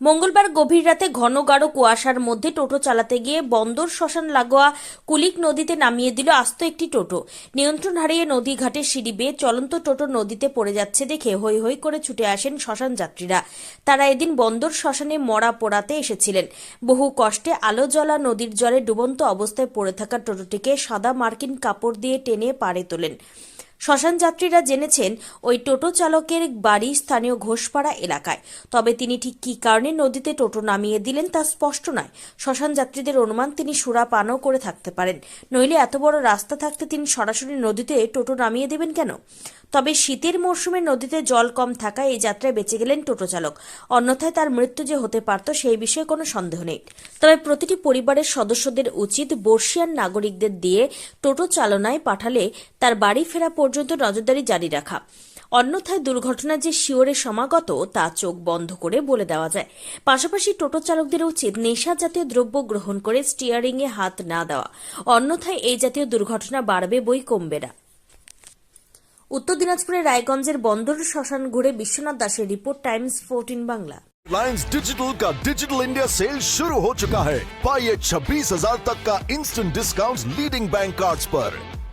মঙ্গলবার গভীর রাতে ঘন গাঢ় কুয়াশার মধ্যে টোটো চালাতে গিয়ে বন্দর শ্মশান লাগোয়া কুলিক নদীতে নামিয়ে দিল আস্ত একটি টোটো। নিয়ন্ত্রণ হারিয়ে নদী ঘাটে সিঁড়ি বেয়ে চলন্ত টোটো নদীতে পড়ে যাচ্ছে দেখে হৈ হৈ করে ছুটে আসেন শ্মশান যাত্রীরা। তারা এদিন বন্দর শ্মশানে মরা পোড়াতে এসেছিলেন। বহু কষ্টে আলো জ্বলা নদীর জলে ডুবন্ত অবস্থায় পড়ে থাকা টোটোটিকে সাদা মার্কিন কাপড় দিয়ে টেনে পাড়ে তোলেন। শ্মশান যাত্রীরা জেনেছেন ওই টোটো চালকের বাড়ি স্থানীয় ঘোষপাড়া এলাকায়। তবে তিনি ঠিক কী কারণে নদীতে টোটো নামিয়ে দিলেন তা স্পষ্ট নয়। শ্মশান যাত্রীদের অনুমান, তিনি সুরা পানও করে থাকতে পারেন। নইলে এত বড় রাস্তা থাকতে তিনি সরাসরি নদীতে টোটো নামিয়ে দেবেন কেন? তবে শীতের মরশুমে নদীতে জল কম থাকায় এই যাত্রায় বেঁচে গেলেন টোটো চালক। অন্যথায় তার মৃত্যু যে হতে পারত, সেই বিষয়ে কোনো সন্দেহ নেই। তবে প্রতিটি পরিবারের সদস্যদের উচিত বর্ষিয়ান নাগরিকদের দিয়ে টোটো চালনায় পাঠালে তার বাড়ি ফেরা পর্যন্ত নজরদারি জারি রাখা অন্যথায় দুর্ঘটনা যে শিওরে সমাগত তা চোখ বন্ধ করে বলে দেওয়া যায় পাশাপাশি টোটো চালকদের উচিত নেশা জাতীয় দ্রব্য গ্রহণ করে স্টিয়ারিংয়ে হাত না দেওয়া অন্যথায় এই জাতীয় দুর্ঘটনা বাড়বে বই কমবে না উত্তর দিনাজপুরের রায়গঞ্জের বন্দর শ্মশান ঘুরে বিশ্বনাথ দাসের report Times fourteen Bangla Reliance Digital का डिजिटल इंडिया सेल शुरू हो चुका है पाइए छब्बीस हजार तक का instant discount leading bank cards पर